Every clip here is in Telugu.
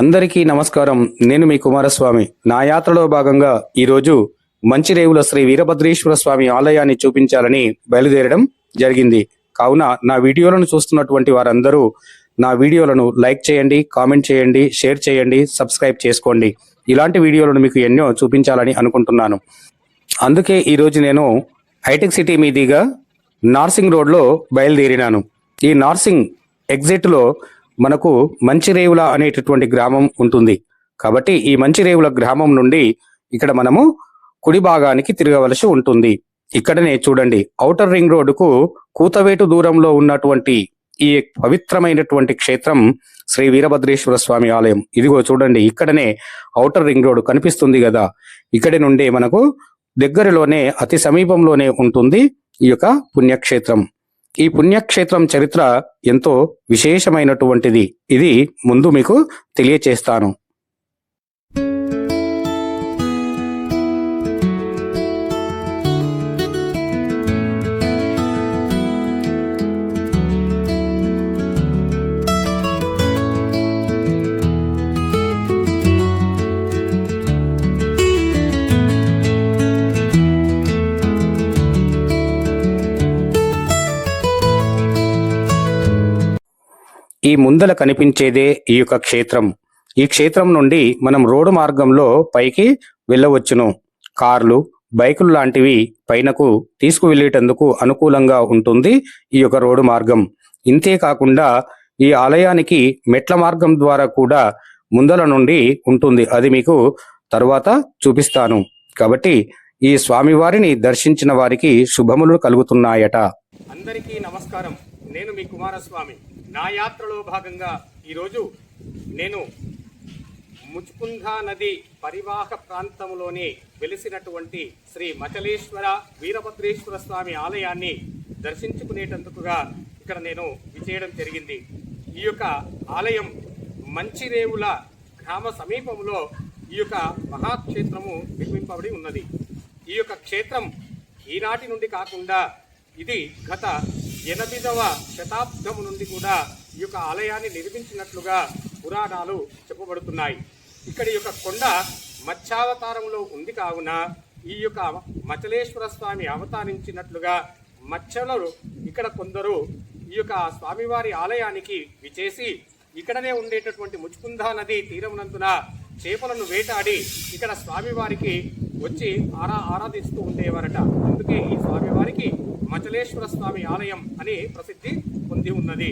అందరికీ నమస్కారం. నేను మీ కుమారస్వామి. నా యాత్రలో భాగంగా ఈరోజు మంచిరేవుల శ్రీ వీరభద్రేశ్వర స్వామి ఆలయాన్ని చూపించాలని బయలుదేరడం జరిగింది. కావున నా వీడియోలను చూస్తున్నటువంటి వారందరూ నా వీడియోలను లైక్ చేయండి కామెంట్ చేయండి షేర్ చేయండి సబ్స్క్రైబ్ చేసుకోండి. ఇలాంటి వీడియోలను మీకు ఎన్నో చూపించాలని అనుకుంటున్నాను. అందుకే ఈరోజు నేను హైటెక్ సిటీ మీదిగా నార్సింగ్ రోడ్లో బయలుదేరినాను. ఈ నార్సింగ్ ఎగ్జిట్లో మనకు మంచిరేవుల అనేటటువంటి గ్రామం ఉంటుంది. కాబట్టి ఈ మంచిరేవుల గ్రామం నుండి ఇక్కడ మనము కుడి భాగానికి తిరగవలసి ఉంటుంది. ఇక్కడనే చూడండి ఔటర్ రింగ్ రోడ్డుకు కూతవేటు దూరంలో ఉన్నటువంటి ఈ పవిత్రమైనటువంటి క్షేత్రం శ్రీ వీరభద్రేశ్వర స్వామి ఆలయం. ఇదిగో చూడండి ఇక్కడనే ఔటర్ రింగ్ రోడ్ కనిపిస్తుంది కదా. ఇక్కడి నుండి మనకు దగ్గరలోనే అతి సమీపంలోనే ఉంటుంది ఈ యొక్క పుణ్యక్షేత్రం. ఈ పుణ్యక్షేత్రం చరిత్ర ఎంతో విశేషమైనటువంటిది. ఇది ముందు మీకు తెలియచేస్తాను. ఈ ముందల కనిపించేదే ఈ యొక్క క్షేత్రం. ఈ క్షేత్రం నుండి మనం రోడ్డు మార్గంలో పైకి వెళ్ళవచ్చును. కార్లు బైకులు లాంటివి పైనకు తీసుకువెళ్ళేటందుకు అనుకూలంగా ఉంటుంది ఈ యొక్క రోడ్డు మార్గం. ఇంతే కాకుండా ఈ ఆలయానికి మెట్ల మార్గం ద్వారా కూడా ముందల నుండి ఉంటుంది. అది మీకు తర్వాత చూపిస్తాను. కాబట్టి ఈ స్వామివారిని దర్శించిన వారికి శుభములు కలుగుతున్నాయట. అందరికీ నమస్కారం. నేను మీ కుమారస్వామి. నా యాత్రలో భాగంగా ఈరోజు నేను ముచుకుంధా నది పరివాహక ప్రాంతంలోని వెలిసినటువంటి శ్రీ మచలేశ్వర వీరభద్రేశ్వర స్వామి ఆలయాన్ని దర్శించుకునేటందుకుగా ఇక్కడ నేను విచేయడం జరిగింది. ఈ యొక్క ఆలయం మంచిరేవుల గ్రామ సమీపంలో ఈ యొక్క మహాక్షేత్రము నిర్మింపబడి ఉన్నది. ఈ యొక్క క్షేత్రం ఈనాటి నుండి కాకుండా ఇది గత ఎనిమిదవ శతాబ్దము నుండి కూడా ఈ యొక్క ఆలయాన్ని నిర్మించినట్లుగా పురాణాలు చెప్పబడుతున్నాయి. ఇక్కడ ఈ యొక్క కొండ మత్స్యావతారంలో ఉంది కావున ఈ యొక్క మచలేశ్వర స్వామి అవతరించినట్లుగా మత్స్యలు ఇక్కడ కొందరు ఈ యొక్క స్వామివారి ఆలయానికి విచేసి ఇక్కడనే ఉండేటటువంటి ముచ్చుకుందా నది తీరమునందున చేపలను వేటాడి ఇక్కడ స్వామివారికి వచ్చి ఆరా ఆరాధిస్తూ ఉండేవారట. అందుకే ఈ స్వామివారికి మచలేశ్వర స్వామి ఆలయం అని ప్రసిద్ధి పొంది ఉన్నది.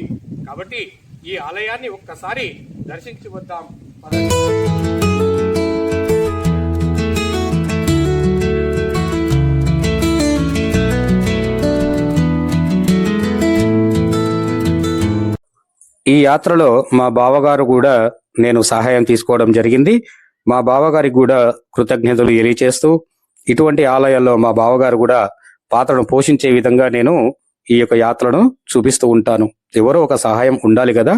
కాబట్టి ఈ ఆలయాన్ని ఒక్కసారి దర్శించి వద్దాం. ఈ యాత్రలో మా బావగారు కూడా నేను సహాయం తీసుకోవడం జరిగింది. మా బావగారికి కూడా కృతజ్ఞతలు తెలియచేస్తూ ఇటువంటి ఆలయాల్లో మా బావగారు కూడా పాత్రను పోషించే విధంగా నేను ఈ యొక్క యాత్రను చూపిస్తూ ఉంటాను. ఎవరో ఒక సహాయం ఉండాలి కదా?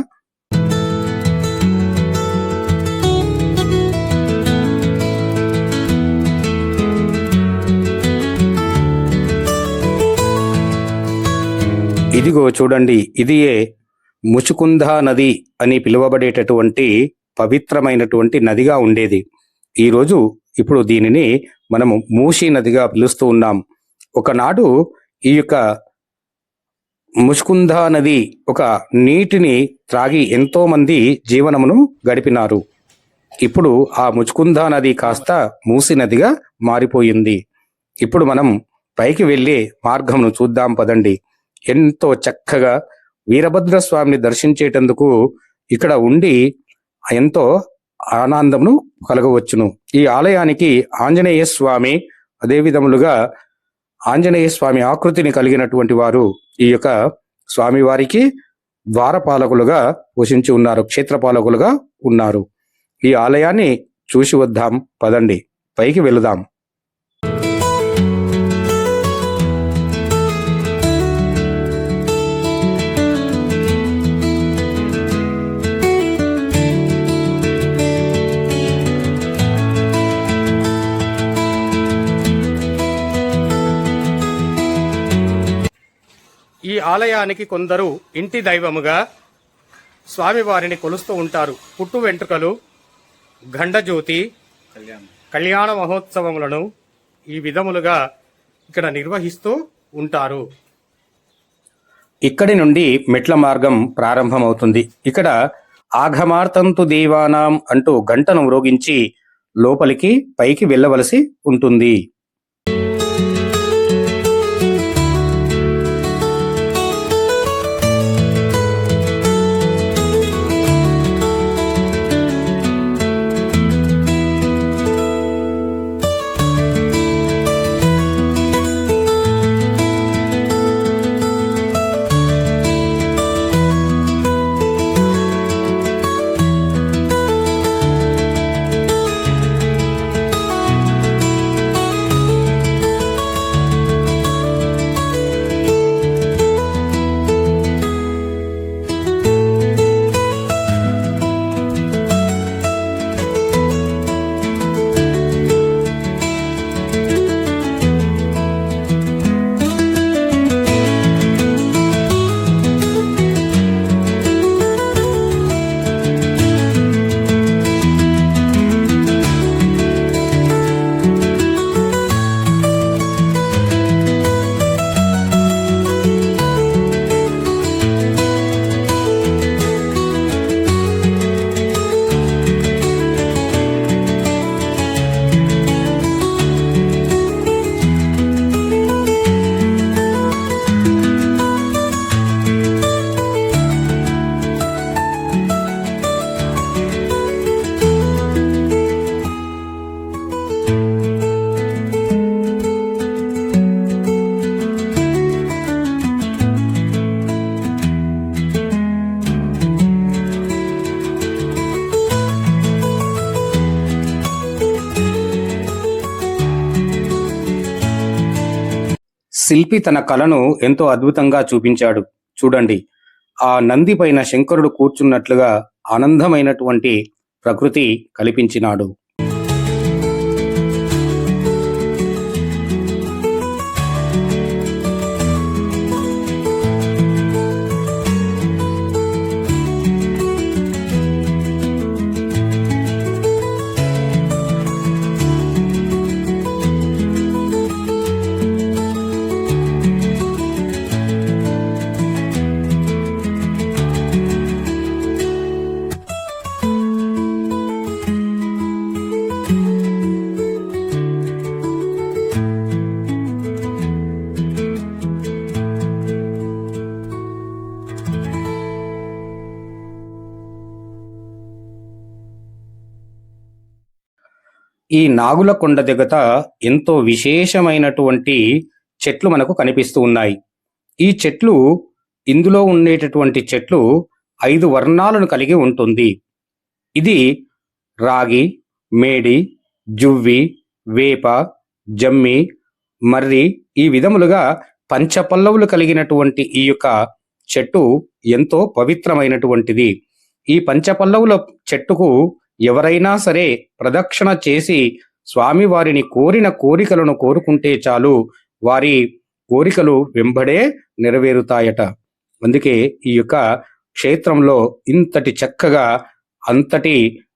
ఇదిగో చూడండి ఇదియే ముచుకుందా నది అని పిలువబడేటటువంటి పవిత్రమైనటువంటి నదిగా ఉండేది. ఈరోజు ఇప్పుడు దీనిని మనము మూసీ నదిగా పిలుస్తూ ఉన్నాం. ఒకనాడు ఈ యొక్క ముచుకుందా నది ఒక నీటిని త్రాగి ఎంతోమంది జీవనమును గడిపినారు. ఇప్పుడు ఆ ముచుకుందా నది కాస్త మూసి నదిగా మారిపోయింది. ఇప్పుడు మనం పైకి వెళ్ళే మార్గమును చూద్దాం పదండి. ఎంతో చక్కగా వీరభద్ర స్వామిని దర్శించేటందుకు ఇక్కడ ఉండి ఎంతో ఆనందమును కలగవచ్చును. ఈ ఆలయానికి ఆంజనేయ స్వామి అదే విధములుగా ఆంజనేయ స్వామి ఆకృతిని కలిగినటువంటి వారు ఈ యొక్క స్వామివారికి ద్వారపాలకులుగా పోషించి ఉన్నారు క్షేత్రపాలకులుగా ఉన్నారు. ఈ ఆలయాన్ని చూసి వద్దాం పదండి. పైకి వెళదాం. ఈ ఆలయానికి కొందరు ఇంటి దైవముగా స్వామివారిని కొలుస్తూ ఉంటారు. పుట్టు వెంట్రుకలు గండజ్యోతి కళ్యాణ మహోత్సవములను ఈ విధములుగా ఇక్కడ నిర్వహిస్తూ ఉంటారు. ఇక్కడి నుండి మెట్ల మార్గం ప్రారంభమవుతుంది. ఇక్కడ ఆఘమార్తంతు దేవానాం అంటూ గంటను మ్రోగించి లోపలికి పైకి వెళ్ళవలసి ఉంటుంది. శిల్పి తన కళను ఎంతో అద్భుతంగా చూపించాడు. చూడండి. ఆ నంది పైన శంకరుడు కూర్చున్నట్లుగా ఆనందమైనటువంటి ప్రకృతి కల్పించినాడు. ఈ నాగుల కొండ దిగత ఎంతో విశేషమైనటువంటి చెట్లు మనకు కనిపిస్తూ ఉన్నాయి. ఈ చెట్లు ఇందులో ఉండేటటువంటి చెట్లు ఐదు వర్ణాలను కలిగి ఉంటుంది. ఇది రాగి మేడి జువ్వి వేప జమ్మి మర్రి ఈ విధములుగా పంచపల్లవులు కలిగినటువంటి ఈ యొక్క చెట్టు ఎంతో పవిత్రమైనటువంటిది. ఈ పంచపల్లవుల చెట్టుకు ఎవరైనా సరే ప్రదక్షిణ చేసి స్వామి వారిని కోరిన కోరికలను కోరుకుంటే చాలు వారి కోరికలు వెంబడే నెరవేరుతాయట. అందుకే ఈ యొక్క క్షేత్రంలో ఇంతటి చక్కగా అంతటి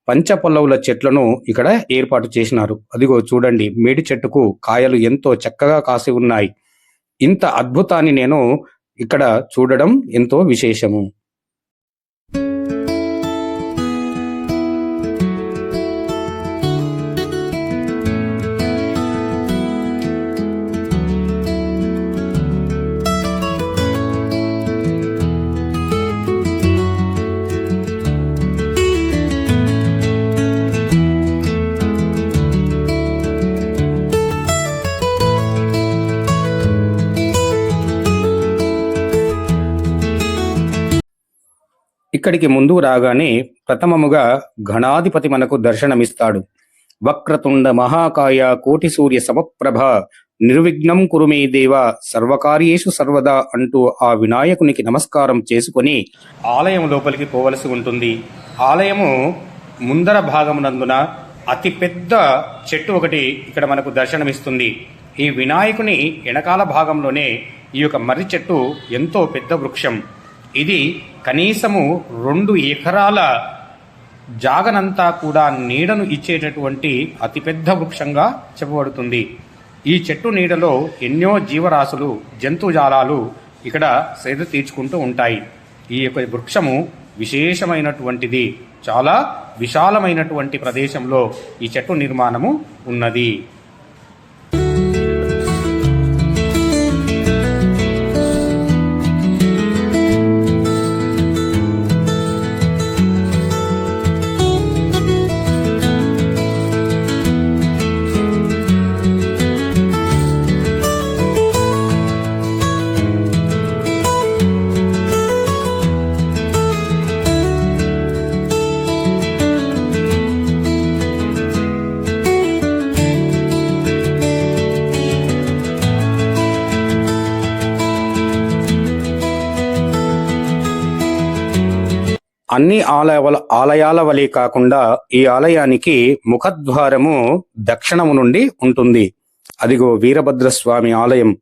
పంచపల్లవుల చెట్లను ఇక్కడ ఏర్పాటు చేసినారు. అదిగో చూడండి మేడి చెట్టుకు కాయలు ఎంతో చక్కగా కాసి ఉన్నాయి. ఇంత అద్భుతాన్ని నేను ఇక్కడ చూడడం ఎంతో విశేషము. ఇక్కడికి ముందు రాగానే ప్రథమముగా ఘనాధిపతి మనకు దర్శనమిస్తాడు. వక్రతుండ మహాకాయ కోటి సూర్య సమప్రభ నిర్విఘ్నం కురుమే దేవ సర్వకార్యేషు సర్వదా అంటూ ఆ వినాయకునికి నమస్కారం చేసుకొని ఆలయం లోపలికి పోవలసి ఉంటుంది. ఆలయము ముందర భాగమునందున అతి పెద్ద చెట్టు ఒకటి ఇక్కడ మనకు దర్శనమిస్తుంది. ఈ వినాయకుని వెనకాల భాగంలోనే ఈ యొక్క మర్రి చెట్టు ఎంతో పెద్ద వృక్షం. ఇది కనీసము రెండు ఎకరాల జాగనంతా కూడా నీడను ఇచ్చేటటువంటి అతిపెద్ద వృక్షంగా చెప్పబడుతుంది. ఈ చెట్టు నీడలో ఎన్నో జీవరాశులు జంతుజాలాలు ఇక్కడ సేద తీర్చుకుంటూ ఉంటాయి. ఈ యొక్క వృక్షము విశేషమైనటువంటిది. చాలా విశాలమైనటువంటి ప్రదేశంలో ఈ చెట్టు నిర్మాణము ఉన్నది. అన్ని ఆలయ ఆలయాల వలె కాకుండా ఈ ఆలయానికి ముఖద్వారము దక్షిణము నుండి ఉంటుంది. అదిగో వీరభద్రస్వామి ఆలయం.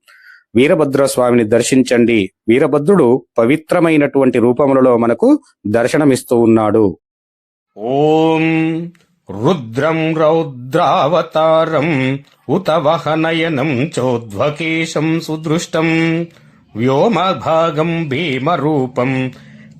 వీరభద్రస్వామిని దర్శించండి. వీరభద్రుడు పవిత్రమైనటువంటి రూపములలో మనకు దర్శనమిస్తూ ఉన్నాడు. ఓం రుద్రం రౌద్రావతారం ఉత వహనయనం చోద్వకేశం సుదృష్టం వ్యోమభాగం భీమరూపం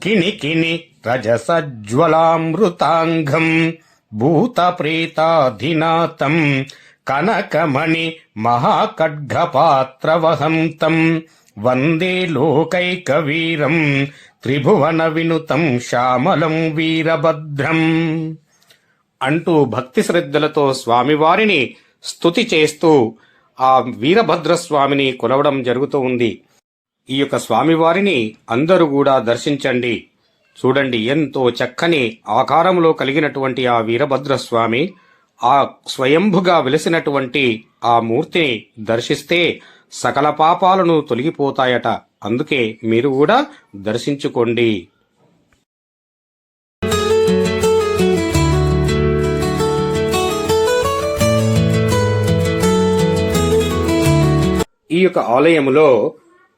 కిని కిని రజసజ్వలామృతాంగం భూతప్రీతాధినాథం కనకమణి మహాఖడ్గపాత్రవహంతం వందే లోకైకవీరం త్రిభువన వినుతం శ్యామలం వీరభద్రం అంటూ భక్తి శ్రద్ధలతో స్వామివారిని స్తుతి చేస్తూ ఆ వీరభద్ర స్వామిని కొలవడం జరుగుతూ ఉంది. ఈ యొక్క స్వామివారిని అందరూ కూడా దర్శించండి. చూడండి ఎంతో చక్కని ఆకారంలో కలిగినటువంటి ఆ వీరభద్ర స్వామి ఆ స్వయంభుగా వెలిసినటువంటి ఆ మూర్తిని దర్శిస్తే సకల పాపాలను తొలగిపోతాయట. అందుకే మీరు కూడా దర్శించుకోండి. ఈ యొక్క ఆలయములో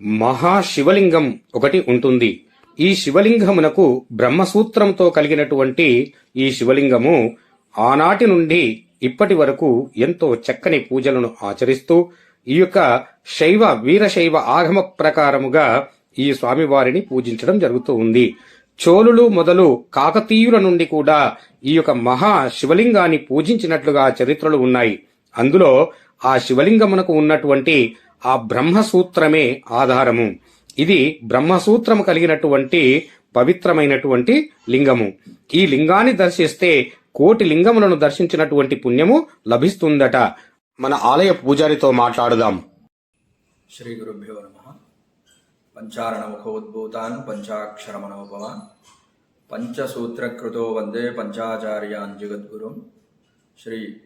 మహాశివలింగం ఒకటి ఉంటుంది. ఈ శివలింగమునకు బ్రహ్మసూత్రంతో కలిగినటువంటి ఈ శివలింగము ఆనాటి నుండి ఇప్పటి వరకు ఎంతో చక్కని పూజలను ఆచరిస్తూ ఈ యొక్క శైవ వీరశైవ ఆగమ ప్రకారముగా ఈ స్వామివారిని పూజించడం జరుగుతూ ఉంది. చోళులు మొదలు కాకతీయుల నుండి కూడా ఈ యొక్క మహా శివలింగాన్ని పూజించినట్లుగా చరిత్రలు ఉన్నాయి. అందులో ఆ శివలింగమునకు ఉన్నటువంటి ఆ బ్రహ్మసూత్రమే ఆధారము. ఇది బ్రహ్మసూత్రము కలిగినటువంటి పవిత్రమైనటువంటి లింగము. ఈ లింగాన్ని దర్శిస్తే కోటి లింగములను దర్శించినటువంటి పుణ్యము లభిస్తుందట. మన ఆలయ పూజారితో మాట్లాడుదాం. శ్రీ గురుభ్యో నమ. పంచారణముఖోద్భూతాన్ పంచాక్షరమనోభవాన్. పంచసూత్రకృతో వందే పంచాచార్యాన్ జగద్గురుం. శ్రీ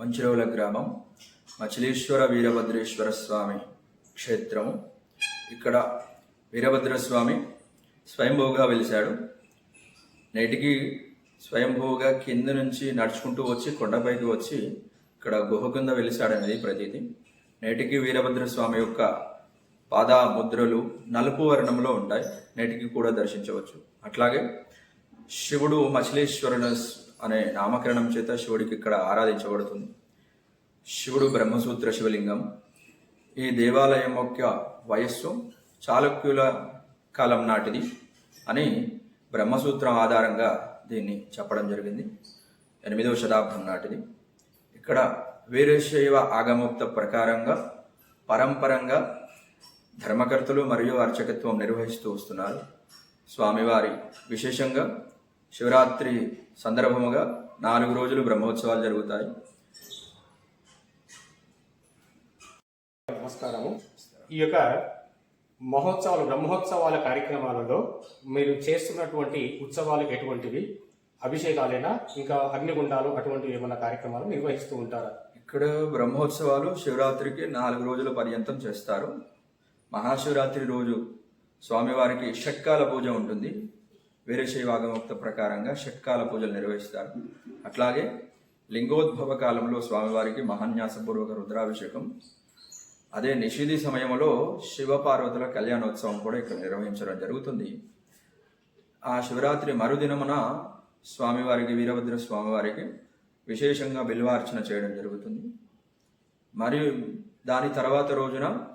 మంచిరోల గ్రామం మచిలీశ్వర వీరభద్రేశ్వర స్వామి క్షేత్రము. ఇక్కడ వీరభద్రస్వామి స్వయంభూగా వెలిశాడు. నేటికి స్వయంభూగా కింద నుంచి నడుచుకుంటూ వచ్చి కొండపైకి వచ్చి ఇక్కడ గుహ కింద వెలిశాడనేది ప్రతీతి. నేటికి వీరభద్ర స్వామి యొక్క పాద ముద్రలు నలుపు వర్ణంలో ఉంటాయి. నేటికి కూడా దర్శించవచ్చు. అట్లాగే శివుడు మచిలీశ్వరుడు అనే నామకరణం చేత శివుడికి ఇక్కడ ఆరాధించబడుతుంది. శివుడు బ్రహ్మసూత్ర శివలింగం. ఈ దేవాలయం యొక్క వయస్సు చాళుక్యుల కాలం నాటిది అని బ్రహ్మసూత్రం ఆధారంగా దీన్ని చెప్పడం జరిగింది. ఎనిమిదవ శతాబ్దం నాటిది. ఇక్కడ వీరశైవ ఆగమోక్త ప్రకారంగా పరంపరంగా ధర్మకర్తలు మరియు అర్చకత్వం నిర్వహిస్తూ వస్తున్నారు. స్వామివారి విశేషంగా శివరాత్రి సందర్భముగా నాలుగు రోజులు బ్రహ్మోత్సవాలు జరుగుతాయి. నమస్కారము. ఈ యొక్క మహోత్సవాలు బ్రహ్మోత్సవాల కార్యక్రమాలలో మీరు చేస్తున్నటువంటి ఉత్సవాలు ఎటువంటివి? అభిషేకాలైనా? ఇంకా అగ్నిగుండాలు అటువంటి ఏమైనా కార్యక్రమాలు నిర్వహిస్తూ ఉంటారా? ఇక్కడ బ్రహ్మోత్సవాలు శివరాత్రికి నాలుగు రోజుల పర్యంతం చేస్తారు. మహాశివరాత్రి రోజు స్వామివారికి షట్కాల పూజ ఉంటుంది. వీరశైవాగమోక్త ప్రకారంగా షట్కాల పూజలు నిర్వహిస్తారు. అట్లాగే లింగోద్భవ కాలంలో స్వామివారికి మహాన్యాసపూర్వక రుద్రాభిషేకం అదే నిషిధి సమయంలో శివపార్వతుల కళ్యాణోత్సవం కూడా ఇక్కడ నిర్వహించడం జరుగుతుంది. ఆ శివరాత్రి మరుదినమున స్వామివారికి వీరభద్ర స్వామివారికి విశేషంగా బిల్వార్చన చేయడం జరుగుతుంది. మరియు దాని తర్వాత రోజున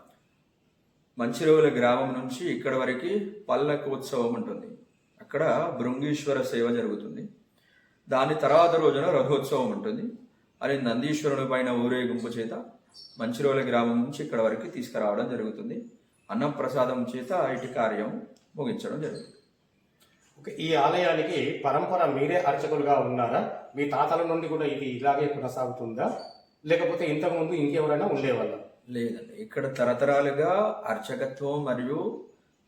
మంచిరోల గ్రామం నుంచి ఇక్కడ వరకు పల్లకోత్సవం ఉంటుంది. అక్కడ భృంగీశ్వర సేవ జరుగుతుంది. దాని తర్వాత రోజున రథోత్సవం ఉంటుంది. అది నందీశ్వరుని పైన ఊరేగింపు చేత మంచిరోల గ్రామం నుంచి ఇక్కడ వరకు తీసుకురావడం జరుగుతుంది. అన్నం ప్రసాదం చేత ఇటు కార్యం ముగించడం జరుగుతుంది. ఓకే, ఈ ఆలయానికి పరంపర మీరే అర్చకులుగా ఉన్నారా? మీ తాతల నుండి కూడా ఇది ఇలాగే కొనసాగుతుందా? లేకపోతే ఇంతకుముందు ఇంకెవరైనా ఉండేవాళ్ళ? లేదండి ఇక్కడ తరతరాలుగా అర్చకత్వం మరియు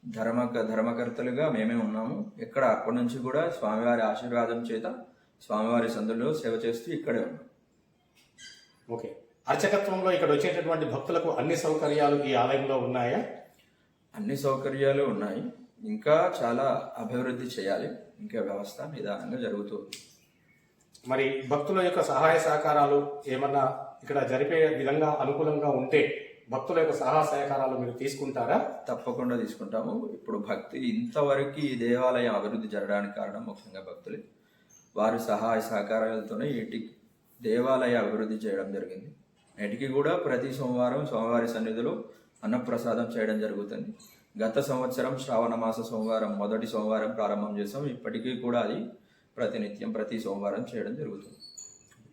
ధర్మ ధర్మకర్తలుగా మేమే ఉన్నాము. ఇక్కడ అప్పటి నుంచి కూడా స్వామివారి ఆశీర్వాదం చేత స్వామివారి సందులో సేవ చేస్తూ ఇక్కడే ఉన్నాం. ఓకే. అర్చకత్వంలో ఇక్కడ వచ్చేటటువంటి భక్తులకు అన్ని సౌకర్యాలు ఈ ఆలయంలో ఉన్నాయా? అన్ని సౌకర్యాలు ఉన్నాయి. ఇంకా చాలా అభివృద్ధి చేయాలి. ఇంకా వ్యవస్థ నిదానంగా జరుగుతుంది మరి భక్తుల యొక్క సహాయ సహకారాలు ఏమన్నా ఇక్కడ జరిపే విధంగా అనుకూలంగా ఉంటే భక్తుల యొక్క సహాయ సహకారాలు మీరు తీసుకుంటారా? తప్పకుండా తీసుకుంటాము. ఇప్పుడు భక్తి ఇంతవరకు ఈ దేవాలయం అభివృద్ధి జరగడానికి కారణం ముఖ్యంగా భక్తులే. వారి సహాయ సహకారాలతోనే ఇటు దేవాలయ అభివృద్ధి చేయడం జరిగింది. నేటికి కూడా ప్రతి సోమవారం స్వామివారి సన్నిధిలో అన్నప్రసాదం చేయడం జరుగుతుంది. గత సంవత్సరం శ్రావణ మాస సోమవారం మొదటి సోమవారం ప్రారంభం చేసాం ఇప్పటికీ కూడా అది ప్రతినిత్యం ప్రతి సోమవారం చేయడం జరుగుతుంది.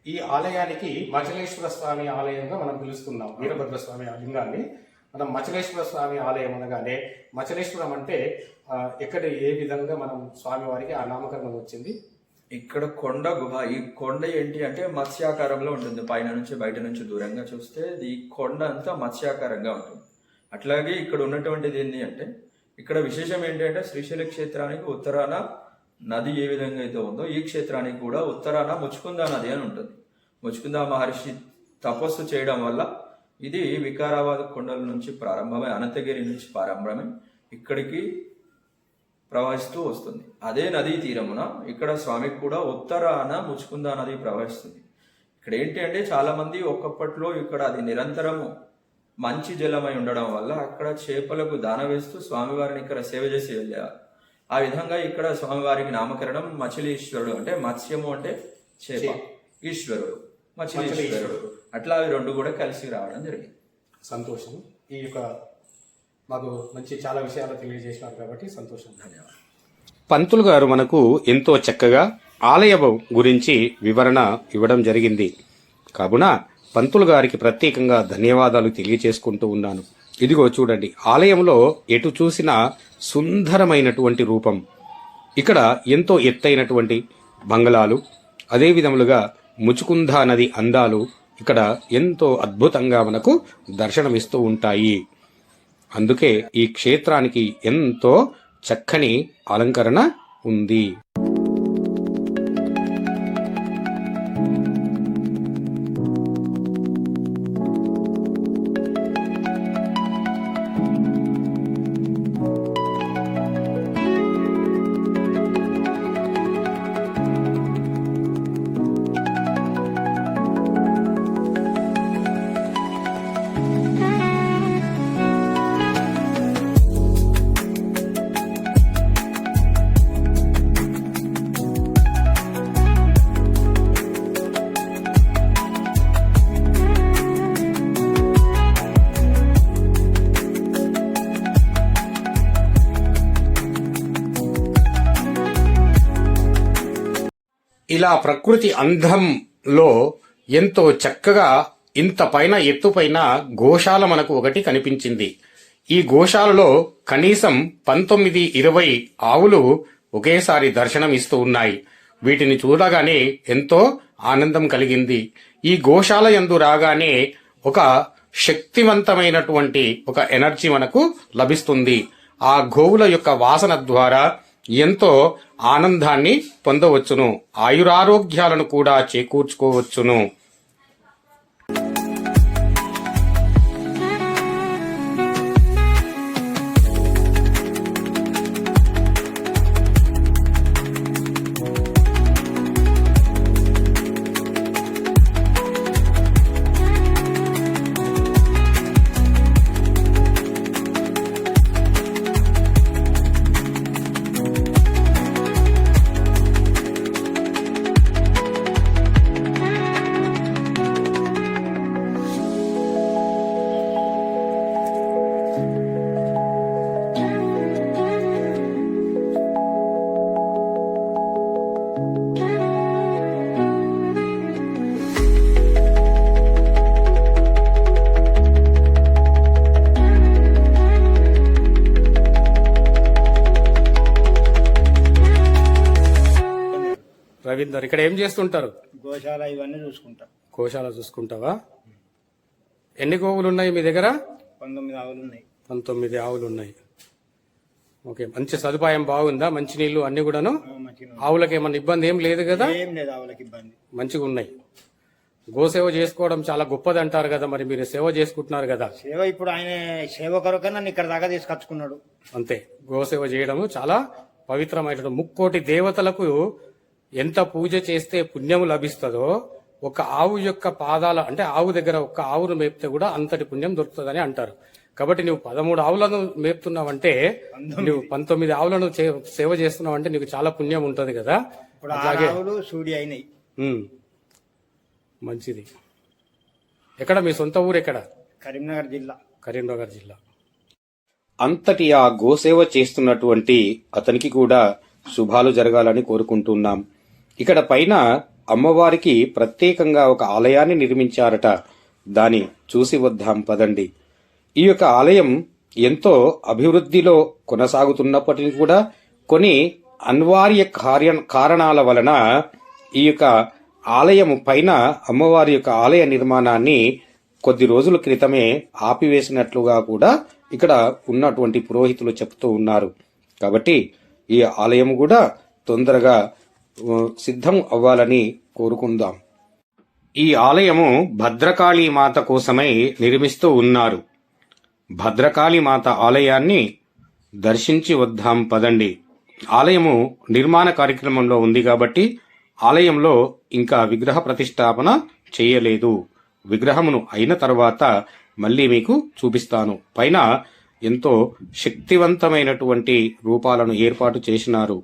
ఈ ఆలయానికి మచలేశ్వర స్వామి ఆలయంగా మనం పిలుస్తున్నాం. వీరభద్ర స్వామి లింగాన్ని. మనం మచలేశ్వర స్వామి ఆలయం అనగానే మచలేశ్వరం అంటే ఎక్కడ ఏ విధంగా మనం స్వామివారికి ఆ నామకరణం వచ్చింది ఇక్కడ కొండ గుహ ఈ కొండ ఏంటి అంటే మత్స్యాకారంలో ఉంటుంది. పైన నుంచి బయట నుంచి దూరంగా చూస్తే ఈ కొండ అంతా మత్స్యాకారంగా ఉంటుంది. అట్లాగే ఇక్కడ ఉన్నటువంటిది ఏంటి అంటే ఇక్కడ విశేషం ఏంటి అంటే శ్రీశైల క్షేత్రానికి ఉత్తరాన నది ఏ విధంగా అయితే ఉందో ఈ క్షేత్రానికి కూడా ఉత్తరాన ముచ్చుకుందా నది అని ఉంటుంది. ముచ్చుకుందా మహర్షి తపస్సు చేయడం వల్ల ఇది వికారాబాద్ కొండల నుంచి ప్రారంభమై అనంతగిరి నుంచి ప్రారంభమై ఇక్కడికి ప్రవహిస్తూ వస్తుంది. అదే నదీ తీరమున ఇక్కడ స్వామికి కూడా ఉత్తరాన ముచ్చుకుందా నది ప్రవహిస్తుంది. ఇక్కడ ఏంటి అంటే చాలా మంది ఒకప్పట్లో ఇక్కడ అది నిరంతరము మంచి జలమై ఉండడం వల్ల అక్కడ చేపలకు దాన వేస్తూ స్వామివారిని ఇక్కడ సేవ చేసి వెళ్ళేవారు ఆ విధంగా ఇక్కడ స్వామివారికి నామకరణం మచిలీశ్వరుడు అంటే మత్స్యము అంటే చేప. ఈశ్వరుడు మచిలీశ్వరుడు. అట్లా అవి రెండు కూడా కలిసి రావడం జరిగింది. సంతోషం. ఈ యొక్క మాకు మంచి చాలా విషయాలు తెలియజేసినారు కాబట్టి సంతోషం. ధన్యవాదాలు. పంతులు గారు మనకు ఎంతో చక్కగా ఆలయ గురించి వివరణ ఇవ్వడం జరిగింది. కావున పంతులు గారికి ప్రత్యేకంగా ధన్యవాదాలు తెలియచేసుకుంటూ ఉన్నాను. ఇదిగో చూడండి ఆలయంలో ఎటు చూసినా సుందరమైనటువంటి రూపం. ఇక్కడ ఎంతో ఎత్తైనటువంటి బంగళాలు అదే విధములుగా ముచుకుందా నది అందాలు ఇక్కడ ఎంతో అద్భుతంగా మనకు దర్శనమిస్తూ ఉంటాయి. అందుకే ఈ క్షేత్రానికి ఎంతో చక్కని అలంకరణ ఉంది. ఇలా ప్రకృతి అందంలో ఎంతో చక్కగా ఇంత పైన ఎత్తుపైన గోశాల మనకు ఒకటి కనిపించింది. ఈ గోశాలలో కనీసం పంతొమ్మిది ఇరవై ఆవులు ఒకేసారి దర్శనం ఇస్తూ ఉన్నాయి. వీటిని చూడగానే ఎంతో ఆనందం కలిగింది. ఈ గోశాల యందు రాగానే ఒక శక్తివంతమైనటువంటి ఒక ఎనర్జీ మనకు లభిస్తుంది. ఆ గోవుల యొక్క వాసన ద్వారా ఎంతో ఆనందాన్ని పొందవచ్చును. ఆయురారోగ్యాలను కూడా చేకూర్చుకోవచ్చును. రవీందర్ ఇక్కడ ఏం చేస్తుంటారు? గోశాల ఇవన్నీ చూసుకుంటా. కోశాల చూసుకుంటావా? ఎన్ని గోవులు ఉన్నాయి మీ దగ్గర? పంతొమ్మిది ఆవులు ఉన్నాయి. పంతొమ్మిది ఆవులు ఉన్నాయి. ఓకే మంచి సదుపాయం బాగుందా? మంచి నీళ్ళు అన్ని కూడాను. ఆవులకి ఏమన్నా ఇబ్బంది ఏం లేదు కదా? ఏం లేదు ఆవులకి ఇబ్బంది. మంచిగా ఉన్నాయి. గోసేవ చేసుకోవడం చాలా గొప్పది అంటారు కదా మరి మీరు సేవ చేసుకుంటున్నారు కదా. సేవ ఇప్పుడు ఆయన సేవ కొరకే నన్ను ఇక్కడ దాకా తీసుకొచ్చుకున్నాడు. అంతే గోసేవ చేయడము చాలా పవిత్రమైన ముక్కోటి దేవతలకు ఎంత పూజ చేస్తే పుణ్యం లభిస్తుందో ఒక ఆవు యొక్క పాదాల అంటే ఆవు దగ్గర ఒక ఆవును మేపితే కూడా అంతటి పుణ్యం దొరుకుతుందని అంటారు. కాబట్టి నువ్వు పదమూడు ఆవులను మేపుతున్నావంటే నువ్వు పంతొమ్మిది ఆవులను చే- సేవ చేస్తున్నావంటే నీకు చాలా పుణ్యం ఉంటుంది కదా? సూడి అయినాయి. మంచిది. ఎక్కడ? మీ సొంత ఊరు ఎక్కడ? కరీంనగర్ జిల్లా. కరీంనగర్ జిల్లా. అంతటి ఆ గోసేవ చేస్తున్నటువంటి అతనికి కూడా శుభాలు జరగాలని కోరుకుంటున్నాం. ఇక్కడ పైన అమ్మవారికి ప్రత్యేకంగా ఒక ఆలయాన్ని నిర్మించారట. దాని చూసి వద్దాం పదండి. ఈ యొక్క ఆలయం ఎంతో అభివృద్ధిలో కొనసాగుతున్నప్పటికీ కూడా కొన్ని అనివార్య కార్య కారణాల వలన ఈ యొక్క ఆలయం పైన అమ్మవారి యొక్క ఆలయ నిర్మాణాన్ని కొద్ది రోజుల క్రితమే ఆపివేసినట్లుగా కూడా ఇక్కడ ఉన్నటువంటి పురోహితులు చెప్తూ ఉన్నారు. కాబట్టి ఈ ఆలయం కూడా తొందరగా సిద్ధం అవ్వాలని కోరుకుందాం. ఈ ఆలయము భద్రకాళీ మాత కోసమై నిర్మిస్తూ ఉన్నారు. భద్రకాళీ మాత ఆలయాన్ని దర్శించి వద్దాం పదండి. ఆలయము నిర్మాణ కార్యక్రమంలో ఉంది కాబట్టి ఆలయంలో ఇంకా విగ్రహ ప్రతిష్టాపన చేయలేదు. విగ్రహమును అయిన తర్వాత మళ్ళీ మీకు చూపిస్తాను. పైన ఎంతో శక్తివంతమైనటువంటి రూపాలను ఏర్పాటు చేసినారు.